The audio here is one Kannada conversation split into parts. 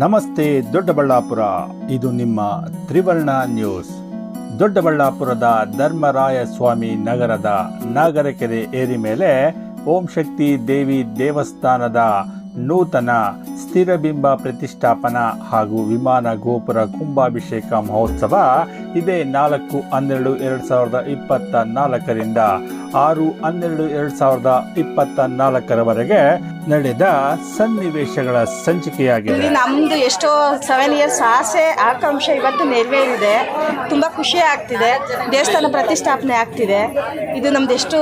ನಮಸ್ತೆ ದೊಡ್ಡಬಳ್ಳಾಪುರ. ಇದು ನಿಮ್ಮ ತ್ರಿವರ್ಣ ನ್ಯೂಸ್. ದೊಡ್ಡಬಳ್ಳಾಪುರದ ಧರ್ಮರಾಯ ಸ್ವಾಮಿ ನಗರದ ನಾಗರಕೆರೆ ಏರಿ ಮೇಲೆ ಓಂ ಶಕ್ತಿ ದೇವಿ ದೇವಸ್ಥಾನದ ನೂತನ ಸ್ಥಿರಬಿಂಬ ಪ್ರತಿಷ್ಠಾಪನಾ ಹಾಗೂ ವಿಮಾನ ಗೋಪುರ ಕುಂಭಾಭಿಷೇಕ ಮಹೋತ್ಸವ ಇದೇ ನಾಲ್ಕು ಹನ್ನೆರಡು ಎರಡು ಸಾವಿರದ ಇಪ್ಪತ್ತ ನಾಲ್ಕರಿಂದ ಆರು ಹನ್ನೆರಡು ಎರಡು ಸಾವಿರದ ಇಪ್ಪತ್ತ ನಾಲ್ಕರವರೆಗೆ ನಡೆದ ಸನ್ನಿವೇಶಗಳ ಸಂಚಿಕೆಯಾಗಿದೆ. ಇಲ್ಲಿ ನಮ್ಮದು ಎಷ್ಟೋ ಸೆವೆನ್ ಇಯರ್ಸ್ ಆಸೆ ಆಕಾಂಕ್ಷೆ ಇವತ್ತು ನೆರವೇರಿದೆ. ತುಂಬಾ ಖುಷಿ ಆಗ್ತಿದೆ. ದೇವಸ್ಥಾನ ಪ್ರತಿಷ್ಠಾಪನೆ ಆಗ್ತಿದೆ. ಇದು ನಮ್ದು ಎಷ್ಟು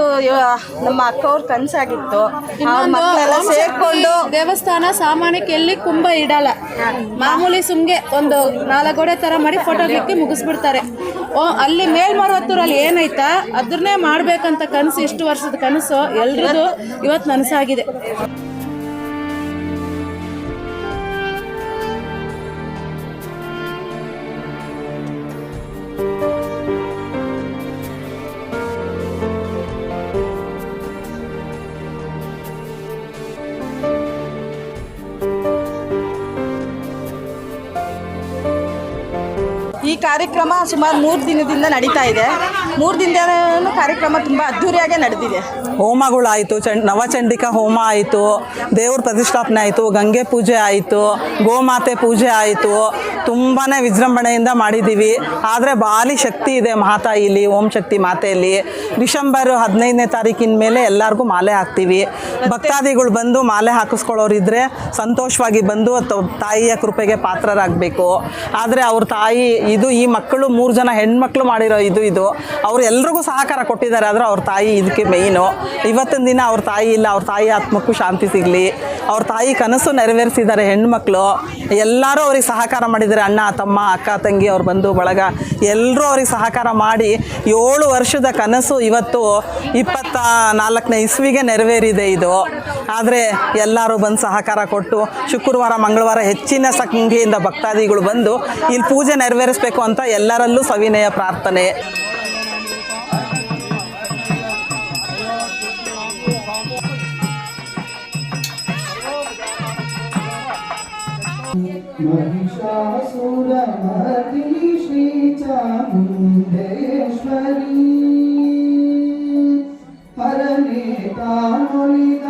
ನಮ್ಮ ಅಕ್ಕವ್ರ ಕನಸಾಗಿತ್ತು. ಅವ್ರ ಮಕ್ಕಳೆಲ್ಲ ಸೇರ್ಕೊಂಡು ದೇವಸ್ಥಾನ ಸಾಮಾನ್ಯಕ್ಕೆ ಎಲ್ಲಿ ಕುಂಭ ಇಡಲ್ಲ. ಮಾಮೂಲಿ ಸುಮ್ಗೆ ಒಂದು ನಾಲ್ಕು ಗೋಡೆ ತರ ಮಾಡಿ ಫೋಟೋ ಕ್ಲಿಕ್ಕಿ ಮುಗಿಸ್ಬಿಡ್ತಾರೆ. ಓ ಅಲ್ಲಿ ಮೇಲ್ಮರವತ್ತೂರಲ್ಲಿ ಏನೈತಾ ಅದನ್ನೇ ಮಾಡ್ಬೇಕಂತ ಕನಸು ಇಷ್ಟು ವರ್ಷದ ಕನಸು? ಎಲ್ರದ್ದು ಇವತ್ತು ನನಸಾಗಿದೆ. ಕಾರ್ಯಕ್ರಮ ಸುಮಾರು ಮೂರು ದಿನದಿಂದ ನಡೀತಾ ಇದೆ. ಮೂರು ದಿನದ ಕಾರ್ಯಕ್ರಮ ತುಂಬ ಅದ್ಧೂರಿಯಾಗೇ ನಡೆದಿದೆ. ಹೋಮಗಳಾಯಿತು ಚಂಡ್ ನವಚಂಡಿಕಾ ಹೋಮ ಆಯಿತು, ದೇವ್ರ ಪ್ರತಿಷ್ಠಾಪನೆ ಆಯಿತು, ಗಂಗೆ ಪೂಜೆ ಆಯಿತು, ಗೋಮಾತೆ ಪೂಜೆ ಆಯಿತು ತುಂಬಾ ವಿಜೃಂಭಣೆಯಿಂದ ಮಾಡಿದ್ದೀವಿ. ಆದರೆ ಬಾಲಿ ಶಕ್ತಿ ಇದೆ ಮಹಾತಾಯಿಲಿ ಓಂ ಶಕ್ತಿ ಮಾತೆಯಲ್ಲಿ. ಡಿಸೆಂಬರ್ ಹದಿನೈದನೇ ತಾರೀಕಿನ ಮೇಲೆ ಎಲ್ಲರಿಗೂ ಮಾಲೆ ಹಾಕ್ತೀವಿ. ಭಕ್ತಾದಿಗಳು ಬಂದು ಮಾಲೆ ಹಾಕಿಸ್ಕೊಳ್ಳೋರಿದ್ರೆ ಸಂತೋಷವಾಗಿ ಬಂದು ತಾಯಿಯ ಕೃಪೆಗೆ ಪಾತ್ರರಾಗಬೇಕು. ಆದರೆ ಅವ್ರ ತಾಯಿ, ಇದು ಈ ಮಕ್ಕಳು, ಮೂರು ಜನ ಹೆಣ್ಮಕ್ಳು ಮಾಡಿರೋ ಇದು ಇದು. ಅವ್ರು ಎಲ್ರಿಗೂ ಸಹಕಾರ ಕೊಟ್ಟಿದ್ದಾರೆ, ಆದರೆ ಅವ್ರ ತಾಯಿ ಇದಕ್ಕೆ ಮೇಯ್ನು ಇವತ್ತಿನ ದಿನ ಅವ್ರ ತಾಯಿ ಇಲ್ಲ, ಅವ್ರ ತಾಯಿ ಆತ್ಮಕ್ಕೂ ಶಾಂತಿ ಸಿಗಲಿ, ಅವ್ರ ತಾಯಿ ಕನಸು ನೆರವೇರಿಸಿದ್ದಾರೆ ಹೆಣ್ಮಕ್ಳು, ಎಲ್ಲರೂ ಅವ್ರಿಗೆ ಸಹಕಾರ ಮಾಡಿದ್ದಾರೆ, ಅಣ್ಣ, ತಮ್ಮ, ಅಕ್ಕ, ತಂಗಿ, ಅವ್ರು ಬಂಧು ಬಳಗ ಎಲ್ಲರೂ ಅವ್ರಿಗೆ ಸಹಕಾರ ಮಾಡಿ ಏಳು ವರ್ಷದ ಕನಸು ಇವತ್ತು ಇಪ್ಪತ್ತ ನಾಲ್ಕನೇ ಇಸ್ವಿಗೆ ನೆರವೇರಿದೆ ಇದು. ಆದರೆ ಎಲ್ಲರೂ ಬಂದು ಸಹಕಾರ ಕೊಟ್ಟು ಶುಕ್ರವಾರ, ಮಂಗಳವಾರ ಹೆಚ್ಚಿನ ಸಂಖ್ಯೆಯಿಂದ ಭಕ್ತಾದಿಗಳು ಬಂದು ಇಲ್ಲಿ ಪೂಜೆ ನೆರವೇರಿಸಬೇಕು ಅಂತ ಎಲ್ಲರಲ್ಲೂ ಸವಿನಯ ಪ್ರಾರ್ಥನೆ. महिषासुरमर्दिनी श्रीचामुण्डेश्वरी हरणे तानुलित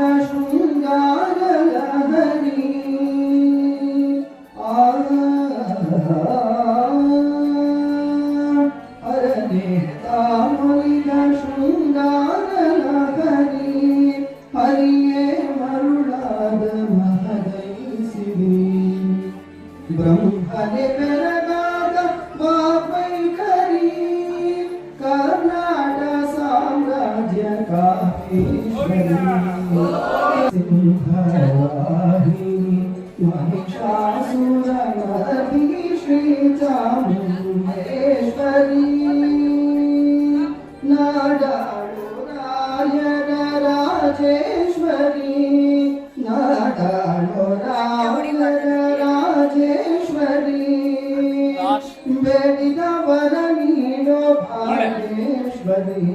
महिषासुरमर्दी श्रीचामुण्डेश्वरी नाडाडु रायण राजेश्वरी नाडाडु रावण राजेश्वरी बेडिदवन नीडो भागेश्वरी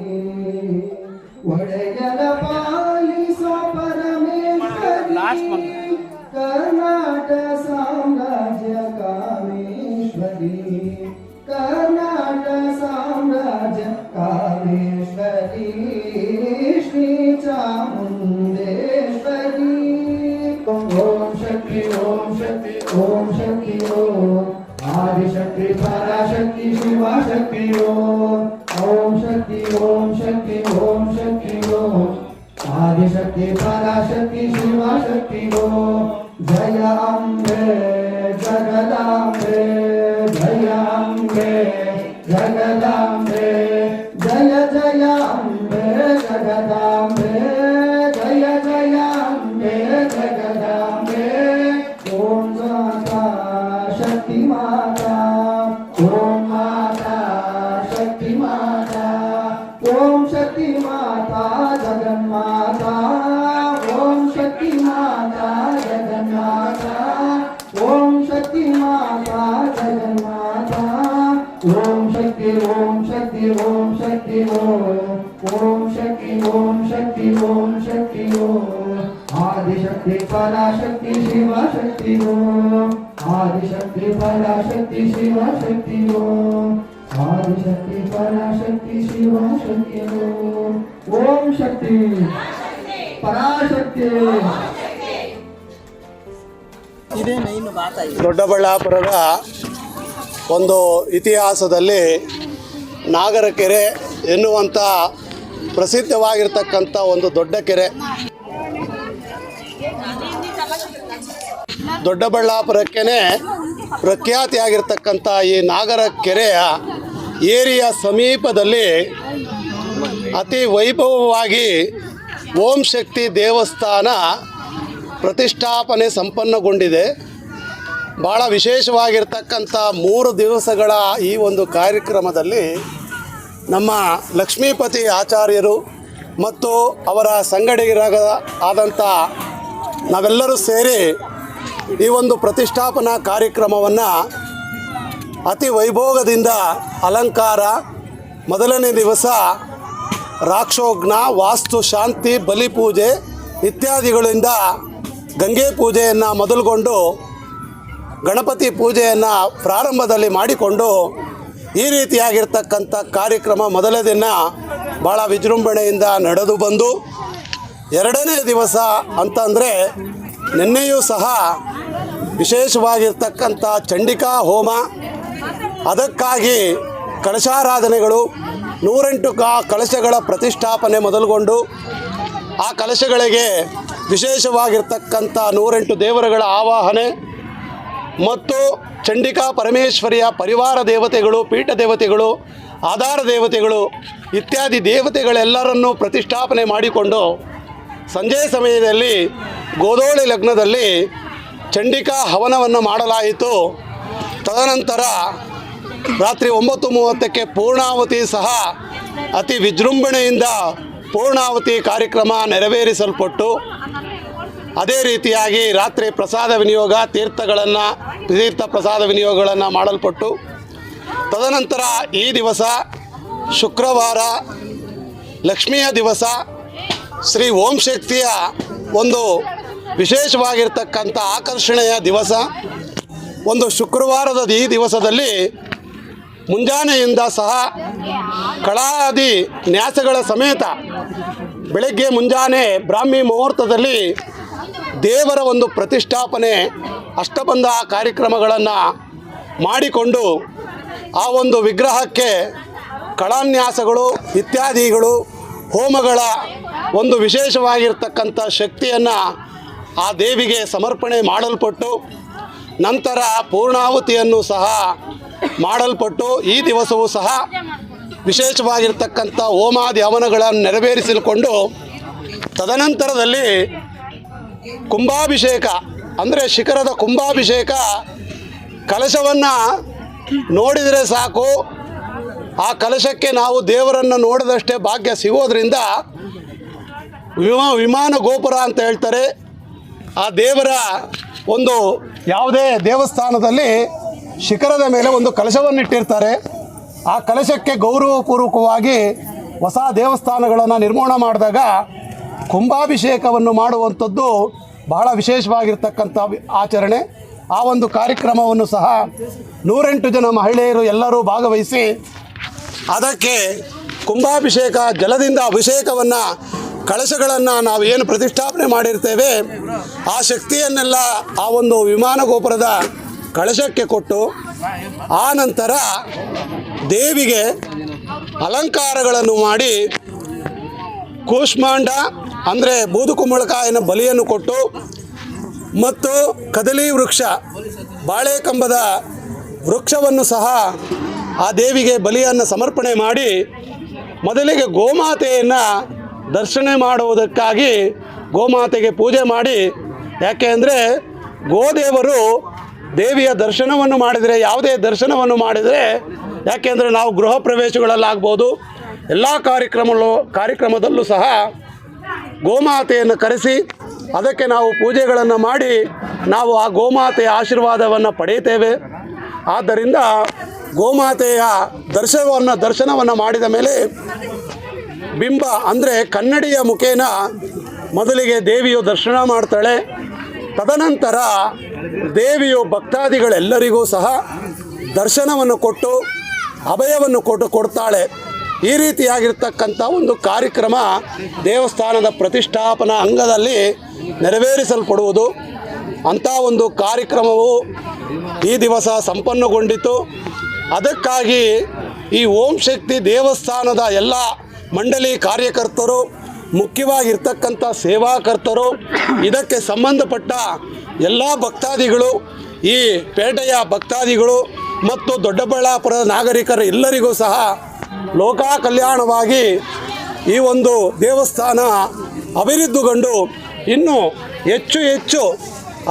ಶಕ್ತಿ ಓಂ ಶಕ್ತಿ ಓಂ ಶಕ್ತಿ ಓಂ ಆದಿಶಕ್ತಿ ಪರಾಶಕ್ತಿ ಶಿವಶಕ್ತಿ ಓಂ ಓಂ ಶಕ್ತಿ ಓಂ ಶಕ್ತಿ ಓಂ ಶಕ್ತಿ ಓಂ ಆದಿಶಕ್ತಿ ಪರಾಶಕ್ತಿ ಶಿವಶಕ್ತಿ ಓಂ ಜಯ ಅಂಬೆ ಜಗದಾಂಬೆ ಜಯ ಅಂಬೆ ಜಗದಾಂಬೆ ಜಯ शक्ति माता जगन्माता ओम शक्ति माता जगन्माता ओम शक्ति ओम शक्ति ओम शक्ति, ओम ओम शक्ति ओम शक्ति ओम शक्ति, ओम आदिशक्ति, पराशक्ति शिवा शक्ति ओम आदिशक्ति, पराशक्ति शिवा शक्ति ओम आदिशक्ति, पराशक्ति शिवा शक्ति ओम। ओम शक्ति। ದೊಡ್ಡಬಳ್ಳಾಪುರದ ಒಂದು ಇತಿಹಾಸದಲ್ಲಿ ನಾಗರಕೆರೆ ಎನ್ನುವಂಥ ಪ್ರಸಿದ್ಧವಾಗಿರ್ತಕ್ಕಂಥ ಒಂದು ದೊಡ್ಡ ಕೆರೆ. ದೊಡ್ಡಬಳ್ಳಾಪುರಕ್ಕೆ ಪ್ರಖ್ಯಾತಿಯಾಗಿರ್ತಕ್ಕಂಥ ಈ ನಾಗರ ಕೆರೆಯ ಏರಿಯ ಸಮೀಪದಲ್ಲಿ ಅತಿ ವೈಭವವಾಗಿ ಓಂ ಶಕ್ತಿ ದೇವಸ್ಥಾನ ಪ್ರತಿಷ್ಠಾಪನೆ ಸಂಪನ್ನಗೊಂಡಿದೆ. ಭಾಳ ವಿಶೇಷವಾಗಿರ್ತಕ್ಕಂಥ ಮೂರು ದಿವಸಗಳ ಈ ಒಂದು ಕಾರ್ಯಕ್ರಮದಲ್ಲಿ ನಮ್ಮ ಲಕ್ಷ್ಮೀಪತಿ ಆಚಾರ್ಯರು ಮತ್ತು ಅವರ ಸಂಗಡಿಗರಾಗ ಆದಂಥ ನಾವೆಲ್ಲರೂ ಸೇರಿ ಈ ಒಂದು ಪ್ರತಿಷ್ಠಾಪನಾ ಕಾರ್ಯಕ್ರಮವನ್ನು ಅತಿ ವೈಭೋಗದಿಂದ ಅಲಂಕಾರ ಮೊದಲನೇ ದಿವಸ ರಾಕ್ಷೋಗ್ನ ವಾಸ್ತು, ಶಾಂತಿ, ಬಲಿ ಪೂಜೆ ಇತ್ಯಾದಿಗಳಿಂದ ಗಂಗೆ ಪೂಜೆಯನ್ನು ಮೊದಲುಗೊಂಡು ಗಣಪತಿ ಪೂಜೆಯನ್ನು ಪ್ರಾರಂಭದಲ್ಲಿ ಮಾಡಿಕೊಂಡು ಈ ರೀತಿಯಾಗಿರ್ತಕ್ಕಂಥ ಕಾರ್ಯಕ್ರಮ ಮೊದಲ ದಿನ ಭಾಳ ವಿಜೃಂಭಣೆಯಿಂದ ನಡೆದು ಬಂದು ಎರಡನೇ ದಿವಸ ಅಂತಂದರೆ ನಿನ್ನೆಯೂ ಸಹ ವಿಶೇಷವಾಗಿರ್ತಕ್ಕಂಥ ಚಂಡಿಕಾ ಹೋಮ. ಅದಕ್ಕಾಗಿ ಕಳಶಾರಾಧನೆಗಳು ನೂರೆಂಟು ಕಾ ಕಳಶಗಳ ಪ್ರತಿಷ್ಠಾಪನೆ ಮೊದಲುಗೊಂಡು ಆ ಕಲಶಗಳಿಗೆ ವಿಶೇಷವಾಗಿರ್ತಕ್ಕಂಥ ನೂರೆಂಟು ದೇವರುಗಳ ಆವಾಹನೆ ಮತ್ತು ಚಂಡಿಕಾ ಪರಮೇಶ್ವರಿಯ ಪರಿವಾರ ದೇವತೆಗಳು, ಪೀಠ ದೇವತೆಗಳು, ಆಧಾರ ದೇವತೆಗಳು ಇತ್ಯಾದಿ ದೇವತೆಗಳೆಲ್ಲರನ್ನೂ ಪ್ರತಿಷ್ಠಾಪನೆ ಮಾಡಿಕೊಂಡು ಸಂಜೆ ಸಮಯದಲ್ಲಿ ಗೋದೋಳಿ ಲಗ್ನದಲ್ಲಿ ಚಂಡಿಕಾ ಹವನವನ್ನು ಮಾಡಲಾಯಿತು. ತದನಂತರ ರಾತ್ರಿ ಒಂಬತ್ತು ಮೂವತ್ತಕ್ಕೆ ಪೂರ್ಣಾವತಿ ಸಹ ಅತಿ ವಿಜೃಂಭಣೆಯಿಂದ ಪೂರ್ಣಾವತಿ ಕಾರ್ಯಕ್ರಮ ನೆರವೇರಿಸಲ್ಪಟ್ಟು ಅದೇ ರೀತಿಯಾಗಿ ರಾತ್ರಿ ಪ್ರಸಾದ ವಿನಿಯೋಗ, ತೀರ್ಥಗಳನ್ನು, ತೀರ್ಥ ಪ್ರಸಾದ ವಿನಿಯೋಗಗಳನ್ನು ಮಾಡಲ್ಪಟ್ಟು ತದನಂತರ ಈ ದಿವಸ ಶುಕ್ರವಾರ, ಲಕ್ಷ್ಮಿಯ ದಿವಸ, ಶ್ರೀ ಓಂ ಶಕ್ತಿಯ ಒಂದು ವಿಶೇಷವಾಗಿರ್ತಕ್ಕಂಥ ಆಕರ್ಷಣೆಯ ದಿವಸ. ಒಂದು ಶುಕ್ರವಾರದ ಈ ದಿವಸದಲ್ಲಿ ಮುಂಜಾನೆಯಿಂದ ಸಹ ಕಳಾದಿ ನ್ಯಾಸಗಳ ಸಮೇತ ಬೆಳಗ್ಗೆ ಮುಂಜಾನೆ ಬ್ರಾಹ್ಮಿ ಮುಹೂರ್ತದಲ್ಲಿ ದೇವರ ಒಂದು ಪ್ರತಿಷ್ಠಾಪನೆ, ಅಷ್ಟಬಂಧ ಕಾರ್ಯಕ್ರಮಗಳನ್ನು ಮಾಡಿಕೊಂಡು ಆ ಒಂದು ವಿಗ್ರಹಕ್ಕೆ ಕಳಾನ್ಯಾಸಗಳು, ಇತ್ಯಾದಿಗಳು, ಹೋಮಗಳ ಒಂದು ವಿಶೇಷವಾಗಿರ್ತಕ್ಕಂಥ ಶಕ್ತಿಯನ್ನು ಆ ದೇವಿಗೆ ಸಮರ್ಪಣೆ ಮಾಡಲ್ಪಟ್ಟು ನಂತರ ಪೂರ್ಣಾಹುತಿಯನ್ನು ಸಹ ಮಾಡಲ್ಪಟ್ಟು ಈ ದಿವಸವೂ ಸಹ ವಿಶೇಷವಾಗಿರ್ತಕ್ಕಂಥ ಹೋಮಾದಿ ಹವನಗಳನ್ನು ನೆರವೇರಿಸಿಕೊಂಡು ತದನಂತರದಲ್ಲಿ ಕುಂಭಾಭಿಷೇಕ, ಅಂದರೆ ಶಿಖರದ ಕುಂಭಾಭಿಷೇಕ ಕಲಶವನ್ನು ನೋಡಿದರೆ ಸಾಕು. ಆ ಕಲಶಕ್ಕೆ ನಾವು ದೇವರನ್ನು ನೋಡಿದಷ್ಟೇ ಭಾಗ್ಯ ಸಿಗೋದ್ರಿಂದ ವಿಮಾ ವಿಮಾನ ಗೋಪುರ ಅಂತ ಹೇಳ್ತಾರೆ. ಆ ದೇವರ ಒಂದು ಯಾವುದೇ ದೇವಸ್ಥಾನದಲ್ಲಿ ಶಿಖರದ ಮೇಲೆ ಒಂದು ಕಲಶವನ್ನು ಇಟ್ಟಿರ್ತಾರೆ ಆ ಕಲಶಕ್ಕೆ ಗೌರವಪೂರ್ವಕವಾಗಿ ಹೊಸ ದೇವಸ್ಥಾನಗಳನ್ನು ನಿರ್ಮಾಣ ಮಾಡಿದಾಗ ಕುಂಭಾಭಿಷೇಕವನ್ನು ಮಾಡುವಂಥದ್ದು ಬಹಳ ವಿಶೇಷವಾಗಿರ್ತಕ್ಕಂಥ ಆಚರಣೆ. ಆ ಒಂದು ಕಾರ್ಯಕ್ರಮವನ್ನು ಸಹ ನೂರೆಂಟು ಜನ ಮಹಿಳೆಯರು ಎಲ್ಲರೂ ಭಾಗವಹಿಸಿ ಅದಕ್ಕೆ ಕುಂಭಾಭಿಷೇಕ ಜಲದಿಂದ ಅಭಿಷೇಕವನ್ನು ಕಳಶಗಳನ್ನು ನಾವು ಏನು ಪ್ರತಿಷ್ಠಾಪನೆ ಮಾಡಿರ್ತೇವೆ, ಆ ಶಕ್ತಿಯನ್ನೆಲ್ಲ ಆ ಒಂದು ವಿಮಾನ ಗೋಪುರದ ಕಳಶಕ್ಕೆ ಕೊಟ್ಟು ಆ ನಂತರ ದೇವಿಗೆ ಅಲಂಕಾರಗಳನ್ನು ಮಾಡಿ ಕೂಷ್ಮಾಂಡ, ಅಂದರೆ ಬೂದುಕುಂಬಳಕಾಯಿನ ಬಲಿಯನ್ನು ಕೊಟ್ಟು ಮತ್ತು ಕದಲಿ ವೃಕ್ಷ, ಬಾಳೆಕಂಬದ ವೃಕ್ಷವನ್ನು ಸಹ ಆ ದೇವಿಗೆ ಬಲಿಯನ್ನು ಸಮರ್ಪಣೆ ಮಾಡಿ ಮೊದಲಿಗೆ ಗೋಮಾತೆಯನ್ನು ದರ್ಶನ ಮಾಡುವುದಕ್ಕಾಗಿ ಗೋಮಾತೆಗೆ ಪೂಜೆ ಮಾಡಿ. ಯಾಕೆ ಅಂದರೆ ಗೋದೇವರು ದೇವಿಯ ದರ್ಶನವನ್ನು ಮಾಡಿದರೆ, ಯಾವುದೇ ದರ್ಶನವನ್ನು ಮಾಡಿದರೆ ಯಾಕೆಂದರೆ ನಾವು ಗೃಹ ಪ್ರವೇಶಗಳಲ್ಲಾಗ್ಬೋದು. ಎಲ್ಲ ಕಾರ್ಯಕ್ರಮಗಳು, ಕಾರ್ಯಕ್ರಮದಲ್ಲೂ ಸಹ ಗೋಮಾತೆಯನ್ನು ಕರೆಸಿ, ಅದಕ್ಕೆ ನಾವು ಪೂಜೆಗಳನ್ನು ಮಾಡಿ, ನಾವು ಆ ಗೋಮಾತೆಯ ಆಶೀರ್ವಾದವನ್ನು ಪಡೆಯುತ್ತೇವೆ. ಆದ್ದರಿಂದ ಗೋಮಾತೆಯ ದರ್ಶನವನ್ನು ದರ್ಶನವನ್ನು ಮಾಡಿದ ಮೇಲೆ ಬಿಂಬ ಅಂದರೆ ಕನ್ನಡಿಯ ಮುಖೇನ ಮೊದಲಿಗೆ ದೇವಿಯು ದರ್ಶನ ಮಾಡ್ತಾಳೆ. ತದನಂತರ ದೇವಿಯು ಭಕ್ತಾದಿಗಳೆಲ್ಲರಿಗೂ ಸಹ ದರ್ಶನವನ್ನು ಕೊಟ್ಟು, ಅಭಯವನ್ನು ಕೊಟ್ಟು ಕೊಡ್ತಾಳೆ. ಈ ರೀತಿಯಾಗಿರ್ತಕ್ಕಂಥ ಒಂದು ಕಾರ್ಯಕ್ರಮ ದೇವಸ್ಥಾನದ ಪ್ರತಿಷ್ಠಾಪನಾ ಅಂಗದಲ್ಲಿ ನೆರವೇರಿಸಲ್ಪಡುವುದು. ಅಂಥ ಒಂದು ಕಾರ್ಯಕ್ರಮವು ಈ ದಿವಸ ಸಂಪನ್ನಗೊಂಡಿತು. ಅದಕ್ಕಾಗಿ ಈ ಓಂ ಶಕ್ತಿ ದೇವಸ್ಥಾನದ ಎಲ್ಲ ಮಂಡಳಿ ಕಾರ್ಯಕರ್ತರು ಮುಖ್ಯವಾಗಿರ್ತಕ್ಕಂಥ ಸೇವಾಕರ್ತರು, ಇದಕ್ಕೆ ಸಂಬಂಧಪಟ್ಟ ಎಲ್ಲ ಭಕ್ತಾದಿಗಳು, ಈ ಪೇಟೆಯ ಭಕ್ತಾದಿಗಳು ಮತ್ತು ದೊಡ್ಡಬಳ್ಳಾಪುರದ ನಾಗರಿಕರು ಎಲ್ಲರಿಗೂ ಸಹ ಲೋಕ ಕಲ್ಯಾಣವಾಗಿ ಈ ಒಂದು ದೇವಸ್ಥಾನ ಅಭಿವೃದ್ಧಿಗೊಂಡು ಇನ್ನೂ ಹೆಚ್ಚು ಹೆಚ್ಚು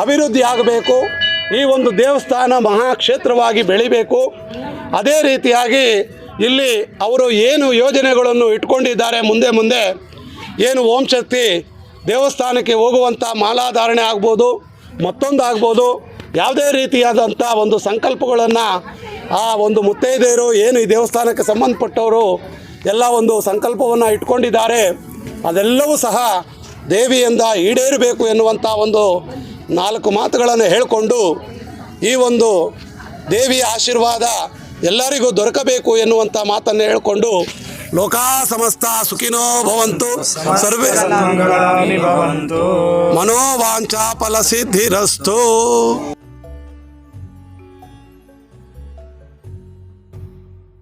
ಅಭಿವೃದ್ಧಿಯಾಗಬೇಕು ಈ ಒಂದು ದೇವಸ್ಥಾನ ಮಹಾಕ್ಷೇತ್ರವಾಗಿ ಬೆಳಿಬೇಕು. ಅದೇ ರೀತಿಯಾಗಿ ಇಲ್ಲಿ ಅವರು ಏನು ಯೋಜನೆಗಳನ್ನು ಇಟ್ಕೊಂಡಿದ್ದಾರೆ ಮುಂದೆ ಮುಂದೆ ಏನು ಓಂ ಶಕ್ತಿ ದೇವಸ್ಥಾನಕ್ಕೆ ಹೋಗುವಂಥ ಮಾಲಾಧಾರಣೆ ಆಗ್ಬೋದು, ಮತ್ತೊಂದು ಆಗ್ಬೋದು, ಯಾವುದೇ ರೀತಿಯಾದಂಥ ಒಂದು ಸಂಕಲ್ಪಗಳನ್ನು ಆ ಒಂದು ಮುತ್ತೈದೆಯರು, ಏನು ಈ ದೇವಸ್ಥಾನಕ್ಕೆ ಸಂಬಂಧಪಟ್ಟವರು ಎಲ್ಲ ಒಂದು ಸಂಕಲ್ಪವನ್ನು ಇಟ್ಕೊಂಡಿದ್ದಾರೆ. ಅದೆಲ್ಲವೂ ಸಹ ದೇವಿಯಿಂದ ಈಡೇರಬೇಕು ಎನ್ನುವಂಥ ಒಂದು ನಾಲ್ಕು ಮಾತುಗಳನ್ನು ಹೇಳಿಕೊಂಡು ಈ ಒಂದು ದೇವಿಯ ಆಶೀರ್ವಾದ ಎಲ್ಲರಿಗೂ ದೊರಕಬೇಕು ಎನ್ನುವಂಥ ಮಾತನ್ನು ಹೇಳಿಕೊಂಡು లోకా సమస్త సుఖినో భవంతు. సర్వే మనోవాంఛాపల సిద్ధిరస్తు